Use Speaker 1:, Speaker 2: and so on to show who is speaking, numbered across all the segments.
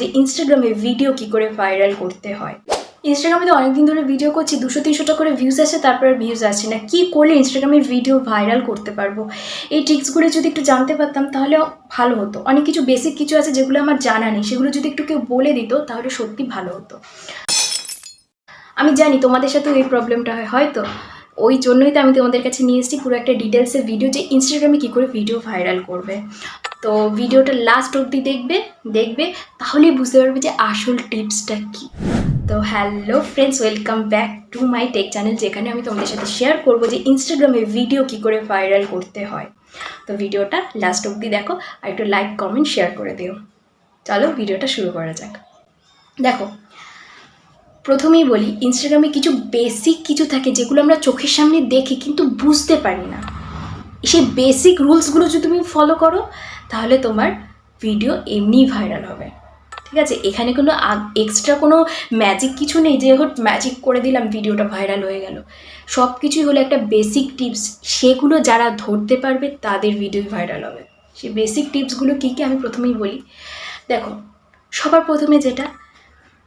Speaker 1: যে ইনস্টাগ্রামে ভিডিও কি করে ভাইরাল করতে হয়। ইনস্টাগ্রামে তো অনেকদিন ধরে ভিডিও করছি, দুশো, তিনশোটা করে ভিউজ আসে, তারপরে ভিউজ আসছে না। কী করলে ইনস্টাগ্রামের ভিডিও ভাইরাল করতে পারব? এই ট্রিক্সগুলো যদি একটু জানতে পারতাম, তাহলে ভালো হতো। অনেক কিছু বেসিক কিছু আছে যেগুলো আমার জানা নেই। সেগুলো যদি একটু কেউ বলে দিত, তাহলে সত্যি ভালো হতো। আমি জানি তোমাদের সাথেও এই প্রবলেমটা হয়, হয়তো। ওই জন্যই তো আমি তোমাদের কাছে নিয়ে এসেছি পুরো একটা ডিটেলসের ভিডিও যে ইনস্টাগ্রামে কী করে ভিডিও ভাইরাল করবে। তো ভিডিওটা লাস্ট অবধি দেখবে দেখবে, তাহলেই বুঝতে পারবে যে আসল টিপসটা কী। তো hello friends welcome back to my tech channel যেখানে আমি তোমাদের সাথে শেয়ার করব যে ইনস্টাগ্রামে ভিডিও কী করে ভাইরাল করতে হয়। তো ভিডিওটা লাস্ট অবধি দেখো, আর একটু লাইক কমেন্ট শেয়ার করে দিও। চলো ভিডিওটা শুরু করা যাক। দেখো, প্রথমেই বলি ইনস্টাগ্রামে কিছু বেসিক কিছু থাকে যেগুলো আমরা চোখের সামনে দেখি কিন্তু বুঝতে পারি না। সেই বেসিক রুলসগুলো যদি তুমি ফলো করো, তাহলে তোমার ভিডিও এমনি ভাইরাল হবে। ঠিক আছে? এখানে কোনো এক্সট্রা কোনো ম্যাজিক কিছু নেই, যে হোক ম্যাজিক করে দিলাম ভিডিওটা ভাইরাল হয়ে গেল। সব কিছুই হলো একটা বেসিক টিপস সেগুলো যারা ধরতে পারবে, তাদের ভিডিও ভাইরাল হবে। সেই বেসিক টিপসগুলো কী কী আমি প্রথমেই বলি। দেখো, সবার প্রথমে যেটা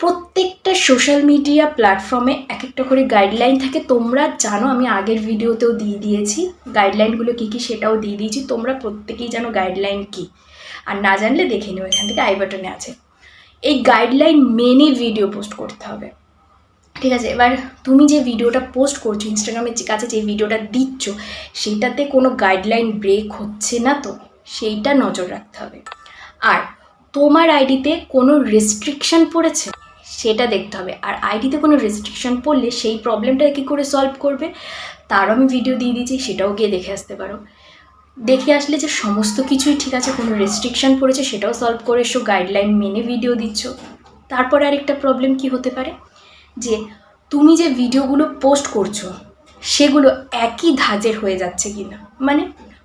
Speaker 1: প্রত্যেকটা সোশ্যাল মিডিয়া প্ল্যাটফর্মে এক একটা করে গাইডলাইন থাকে। তোমরা জানো, আমি আগের ভিডিওতেও দিয়ে দিয়েছি। গাইডলাইনগুলো কী কী সেটাও দিয়ে দিয়েছি। তোমরা প্রত্যেকেই জানো গাইডলাইন কী। আর না জানলে দেখে নিও, এখান থেকে আই বাটনে আছে। এই গাইডলাইন মেনে ভিডিও পোস্ট করতে হবে। ঠিক আছে, এবার তুমি যে ভিডিওটা পোস্ট করছ ইনস্টাগ্রামের কাছে যে ভিডিওটা দিচ্ছ, সেটাতে কোনো গাইডলাইন ব্রেক হচ্ছে না তো? সেইটা নজর রাখতে হবে। আর তোমার আইডিতে কোনো রেস্ট্রিকশন পড়েছে? সেটা দেখতে হবে। আর আইডিতে কোনো রেস্ট্রিকশন পড়লে সেই প্রবলেমটা কী করে সলভ করবে? তারও আমি ভিডিও দিয়ে দিয়েছি, সেটাও গিয়ে দেখে আসতে পারো। দেখে আসলে যে সমস্ত কিছুই ঠিক আছে, কোনো রেস্ট্রিকশন পড়েছে, সেটাও সলভ করে এসো গাইডলাইন মেনে ভিডিও দিচ্ছ। তারপরে আরেকটা প্রবলেম কি হতে পারে? যে তুমি যে ভিডিওগুলো পোস্ট করছ, সেগুলো একই ধাঁচের হয়ে যাচ্ছে কি না মানে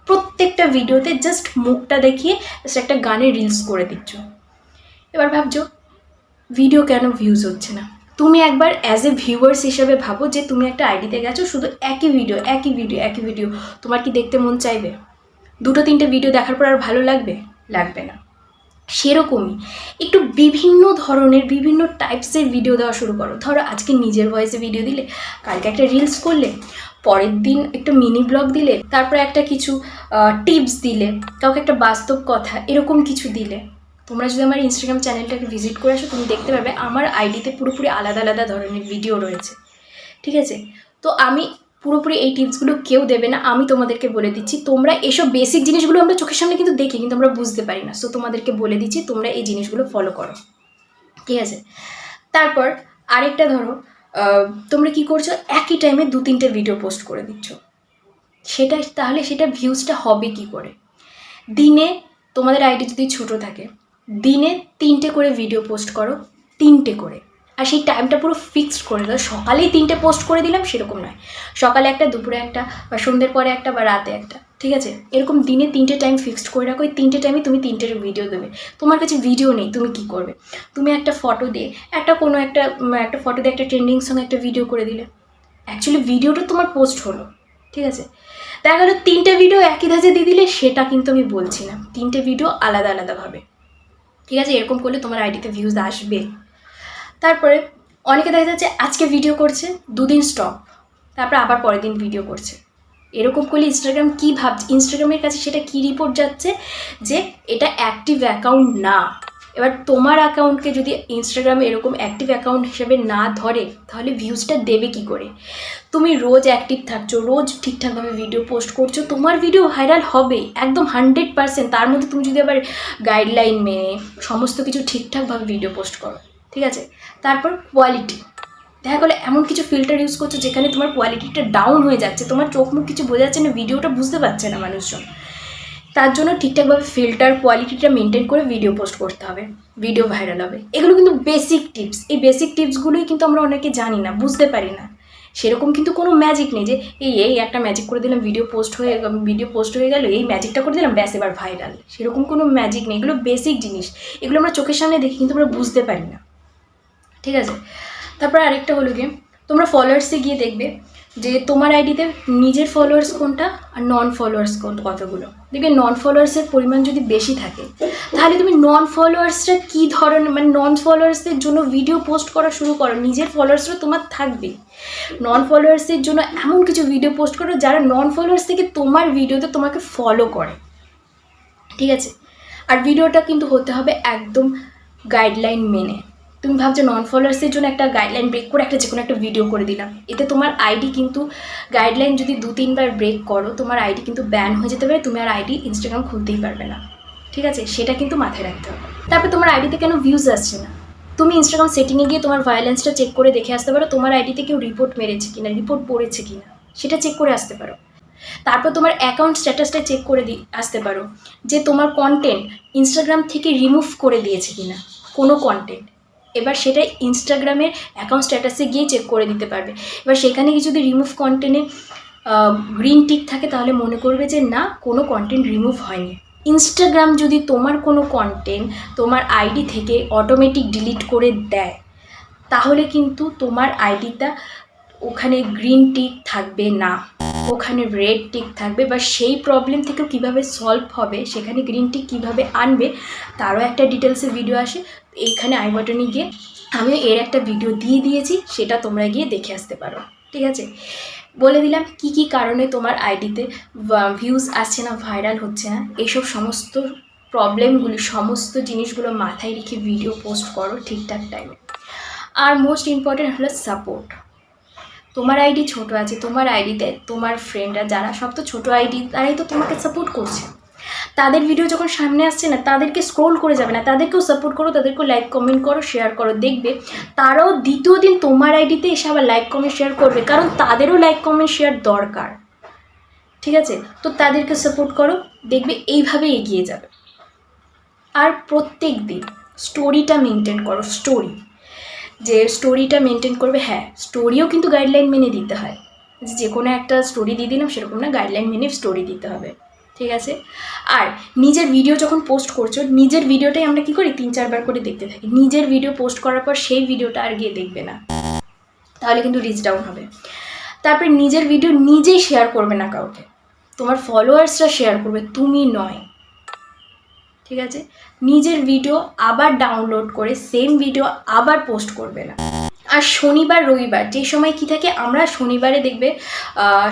Speaker 1: প্রত্যেকটা ভিডিওতে জাস্ট মুখটা দেখিয়ে একটা গানের রিলস করে দিচ্ছ। এবার ভাবছ ভিডিও কেন ভিউজ হচ্ছে না? তুমি একবার অ্যাজ এ ভিউয়ার্স হিসেবে ভাবো যে তুমি একটা আইডিতে গেছো, শুধু একই ভিডিও একই ভিডিও একই ভিডিও তোমার কি দেখতে মন চাইবে? দুটো তিনটে ভিডিও দেখার পর আর ভালো লাগবে? লাগবে না। সেরকমই একটু বিভিন্ন ধরনের, বিভিন্ন টাইপসের ভিডিও দেওয়া শুরু করো। ধরো আজকে নিজের ভয়েসে ভিডিও দিলে, কালকে একটা রিলস করলে, পরের দিন একটা মিনি ব্লগ দিলে, তারপর একটা কিছু টিপস দিলে, কাউকে একটা বাস্তব কথা, এরকম কিছু দিলে। তোমরা যদি আমার ইনস্টাগ্রাম চ্যানেলটাকে ভিজিট করে আসো, তুমি দেখতে পাবে আমার আইডিতে পুরোপুরি আলাদা আলাদা ধরনের ভিডিও রয়েছে। ঠিক আছে? তো আমি পুরোপুরি এই টিপসগুলো কেউ দেবে না, আমি তোমাদেরকে বলে দিচ্ছি। তোমরা এসব বেসিক জিনিসগুলো আমরা চোখের সামনে কিন্তু দেখি, কিন্তু আমরা বুঝতে পারি না। সো তোমাদেরকে বলে দিচ্ছি, তোমরা এই জিনিসগুলো ফলো করো। ঠিক আছে? তারপর আরেকটা ধরো তোমরা কি করছ? একই টাইমে দু তিনটে ভিডিও পোস্ট করে দিচ্ছ। সেটা, তাহলে সেটা ভিউজটা হবে কি করে? দিনে তোমাদের আইডি যদি ছোট থাকে দিনে তিনটে করে ভিডিও পোস্ট করো, তিনটে করে। আর সেই টাইমটা পুরো ফিক্সড করে দাও সকালেই তিনটে পোস্ট করে দিলাম, সেরকম নয়। সকালে একটা, দুপুরে একটা, বা সন্ধ্যের পরে একটা, বা রাতে একটা। ঠিক আছে? এরকম দিনে তিনটে টাইম ফিক্সড করে রাখো। ওই তিনটে টাইমে তুমি তিনটে ভিডিও দেবে। তোমার কাছে ভিডিও নেই, তুমি কি করবে? তুমি একটা ফটো দিয়ে, একটা কোনো একটা একটা ফটো দিয়ে একটা ট্রেন্ডিং সঙ্গে একটা ভিডিও করে দিলে। অ্যাকচুয়ালি ভিডিওটা তোমার পোস্ট হলো। ঠিক আছে? দেখা গেলো তিনটে ভিডিও একই ধাঁচে দিয়ে দিলে, সেটা কিন্তু আমি বলছি না। তিনটে ভিডিও আলাদা আলাদাভাবে। ঠিক আছে, এরকম করলে তোমার আইডিতে ভিউজ আসবে। তারপরে অনেকে দেখা যাচ্ছে আজকে ভিডিও করছে, দুদিন স্টপ তারপর আবার পরের দিন ভিডিও করছে। এরকম করলে ইনস্টাগ্রাম কী ভাবছে ইনস্টাগ্রামের কাছে সেটা কী রিপোর্ট যাচ্ছে? যে এটা অ্যাক্টিভ অ্যাকাউন্ট না। এবার তোমার অ্যাকাউন্টকে যদি ইনস্টাগ্রামে এরকম অ্যাক্টিভ অ্যাকাউন্ট হিসেবে না ধরে, তাহলে ভিউজটা দেবে কি করে? তুমি রোজ অ্যাক্টিভ থাকছো, রোজ ঠিকঠাকভাবে ভিডিও পোস্ট করছ, তোমার ভিডিও ভাইরাল হবে, একদম হান্ড্রেড পার্সেন্ট তার মধ্যে তুমি যদি আবার গাইডলাইন মেনে সমস্ত কিছু ঠিকঠাকভাবে ভিডিও পোস্ট করো, ঠিক আছে? তারপর কোয়ালিটি দেখা গেলো এমন কিছু ফিল্টার ইউজ করছ, যেখানে তোমার কোয়ালিটিটা ডাউন হয়ে যাচ্ছে, তোমার চোখ মুখ কিছু বোঝা যাচ্ছে না ভিডিওটা বুঝতে পারছে না মানুষজন। তার জন্য ঠিকঠাকভাবে ফিল্টার কোয়ালিটিটা মেনটেন করে ভিডিও পোস্ট করতে হবে ভিডিও ভাইরাল হবে। এগুলো কিন্তু বেসিক টিপস এই বেসিক টিপসগুলোই কিন্তু আমরা অনেকে জানি না, বুঝতে পারি না। সেরকম কিন্তু কোনো ম্যাজিক নেই যে, এই এই একটা ম্যাজিক করে দিলাম ভিডিও পোস্ট হয়ে ভিডিও পোস্ট হয়ে গেল, এই ম্যাজিকটা করে দিলাম, ব্যাস এবার ভাইরাল সেরকম কোনো ম্যাজিক নেই। এগুলো বেসিক জিনিস। এগুলো আমরা চোখের সামনে দেখি কিন্তু আমরা বুঝতে পারি না। ঠিক আছে? তারপরে আরেকটা হলো গিয়ে, তোমরা ফলোয়ার্সে গিয়ে দেখবে যে তোমার আইডিতে নিজের ফলোয়ার্স কোনটা আর নন ফলোয়ার্স কতগুলো? দেখবে নন ফলোয়ার্সের পরিমাণ যদি বেশি থাকে, তাহলে তুমি নন ফলোয়ার্সরা কী ধরনের মানে নন ফলোয়ার্সদের জন্য ভিডিও পোস্ট করা শুরু করো, নিজের ফলোয়ার্সরা তোমার থাকবে। নন ফলোয়ার্সদের জন্য এমন কিছু ভিডিও পোস্ট করো যারা নন ফলোয়ার্স থেকে তোমার ভিডিওতে তোমাকে ফলো করে। ঠিক আছে? আর ভিডিওটা কিন্তু হতে হবে একদম গাইডলাইন মেনে। তুমি ভাবছ নন ফলোয়ার্সের জন্য একটা গাইডলাইন ব্রেক করে একটা যে কোনো একটা ভিডিও করে দিলাম এতে তোমার আইডি কিন্তু গাইডলাইন যদি দু, তিনবার ব্রেক করো, তোমার আইডি কিন্তু ব্যান হয়ে যেতে পারে, তুমি আর আইডি ইনস্টাগ্রাম খুলতেই পারবে না। ঠিক আছে? সেটা কিন্তু মাথায় রাখতে হবে। তারপর তোমার আইডিতে কেন ভিউজ আসছে না? তুমি ইনস্টাগ্রাম সেটিংয়ে গিয়ে তোমার ভায়োলেন্সটা চেক করে দেখে আসতে পারো, তোমার আইডিতে কেউ রিপোর্ট মেরেছে কিনা রিপোর্ট পড়েছে কিনা, সেটা চেক করে আসতে পারো। তারপর তোমার অ্যাকাউন্ট স্ট্যাটাসটা চেক করে দি, আসতে পারো যে তোমার কন্টেন্ট ইনস্টাগ্রাম থেকে রিমুভ করে দিয়েছে কিনা, কোনো কন্টেন্ট এবার সেটা ইনস্টাগ্রামের অ্যাকাউন্ট স্ট্যাটাসে গিয়ে চেক করে দিতে পারবে। এবার সেখানে যদি রিমুভ কন্টেন্টে গ্রিন টিক থাকে, তাহলে মনে করবে যে না, কোনো কন্টেন্ট রিমুভ হয়নি। ইনস্টাগ্রাম যদি তোমার কোনো কন্টেন্ট তোমার আইডি থেকে অটোমেটিক ডিলিট করে দেয়, তাহলে কিন্তু তোমার আইডিটা ওখানে গ্রিন টিক থাকবে না, ওখানে রেড টিক থাকবে, বা সেই প্রবলেম থেকেও কীভাবে সলভ হবে, সেখানে গ্রিন টিক কীভাবে আনবে, তারও একটা ডিটেলসে ভিডিও আসে। এইখানে আই বাটনে গিয়ে আমি এর একটা ভিডিও দিয়ে দিয়েছি, সেটা তোমরা গিয়ে দেখে আসতে পারো, ঠিক আছে? বলে দিলাম কি কি কারণে তোমার আইডিতে ভিউজ আসছে না ভাইরাল হচ্ছে না এইসব সমস্ত প্রবলেমগুলি সমস্ত জিনিসগুলো মাথায় রেখে ভিডিও পোস্ট করো ঠিকঠাক টাইমে আর মোস্ট ইম্পর্টেন্ট হলো সাপোর্ট তোমার আইডি ছোট আছে, তোমার আইডিতে তোমার ফ্রেন্ডরা যারা, সব তো ছোটো আইডি তারাই তো তোমাকে সাপোর্ট করছে। তাদের ভিডিও যখন সামনে আসছে না, তাদেরকে স্ক্রোল করে যাবে না, তাদেরকেও সাপোর্ট করো, তাদেরকেও লাইক কমেন্ট করো শেয়ার করো, দেখবে তারাও দ্বিতীয় দিন তোমার আইডিতে এসে আবার লাইক কমেন্ট শেয়ার করবে, কারণ তাদেরও লাইক কমেন্ট শেয়ার দরকার। ঠিক আছে? তো তাদেরকে সাপোর্ট করো, দেখবে এইভাবে এগিয়ে যাবে। আর প্রত্যেক দিন স্টোরিটা মেনটেন করো স্টোরি যে স্টোরিটা মেনটেন করবে হ্যাঁ স্টোরিও কিন্তু গাইডলাইন মেনে দিতে হয়। যে কোনো একটা স্টোরি দিয়ে দিলাম, সেরকম না গাইডলাইন মেনে স্টোরি দিতে হবে। ঠিক আছে? আর নিজের ভিডিও যখন পোস্ট করছ, নিজের ভিডিওটাই আমরা কি করি? তিন, চারবার করে দেখতে থাকি। নিজের ভিডিও পোস্ট করার পর সেই ভিডিওটা আর গিয়ে দেখবে না। তাহলে কিন্তু রিচ ডাউন হবে। তারপরে নিজের ভিডিও নিজেই শেয়ার করবে না কাউকে। তোমার ফলোয়ার্সরা শেয়ার করবে, তুমি নয়। ঠিক আছে? নিজের ভিডিও আবার ডাউনলোড করে সেম ভিডিও আবার পোস্ট করবে না। আর শনিবার, রবিবার, যে সময় কি থাকে, আমরা শনিবারে দেখবে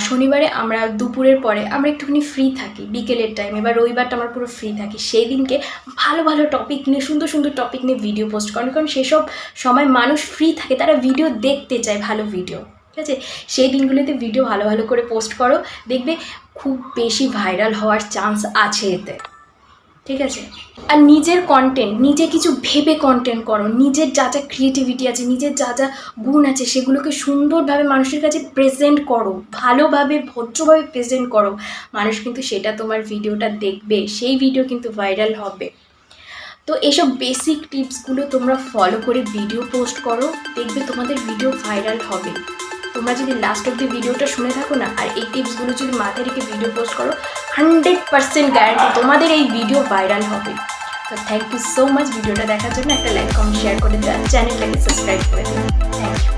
Speaker 1: শনিবারে আমরা দুপুরের পরে আমরা একটুখানি ফ্রি থাকি, বিকেলের টাইমে বা রবিবারটা আমরা পুরো ফ্রি থাকি। সেই দিনকে ভালো ভালো টপিক নিয়ে, সুন্দর সুন্দর টপিক নিয়ে ভিডিও পোস্ট করেন কারণ সেসব সময় মানুষ ফ্রি থাকে, তারা ভিডিও দেখতে চায় ভালো ভিডিও ঠিক আছে? সেই দিনগুলোতে ভিডিও ভালো ভালো করে পোস্ট করো। দেখবে খুব বেশি ভাইরাল হওয়ার চান্স আছে এতে। ঠিক আছে? আর নিজের কন্টেন্ট নিজে কিছু ভেবে কন্টেন্ট করো। নিজের যা যা ক্রিয়েটিভিটি আছে, নিজের যা যা গুণ আছে, সেগুলোকে সুন্দরভাবে মানুষের কাছে প্রেজেন্ট করো। ভালোভাবে, ভদ্রভাবে প্রেজেন্ট করো। মানুষ কিন্তু সেটা তোমার ভিডিওটা দেখবে। সেই ভিডিও কিন্তু ভাইরাল হবে। তো এসব বেসিক টিপসগুলো তোমরা ফলো করে ভিডিও পোস্ট করো। দেখবে তোমাদের ভিডিও ভাইরাল হবে। তোমরা যদি লাস্ট অব দি ভিডিওটা শুনে থাকো না, আর এই টিপসগুলো যদি মাথায় রেখে ভিডিও পোস্ট করো হান্ড্রেড পার্সেন্ট গ্যারান্টি তোমাদের এই ভিডিও ভাইরাল হবে। তো থ্যাংক ইউ সো মাচ ভিডিওটা দেখার জন্য একটা লাইক কমেন্ট শেয়ার করে দেওয়া চ্যানেলটাকে সাবস্ক্রাইব করে দেবে থ্যাংক ইউ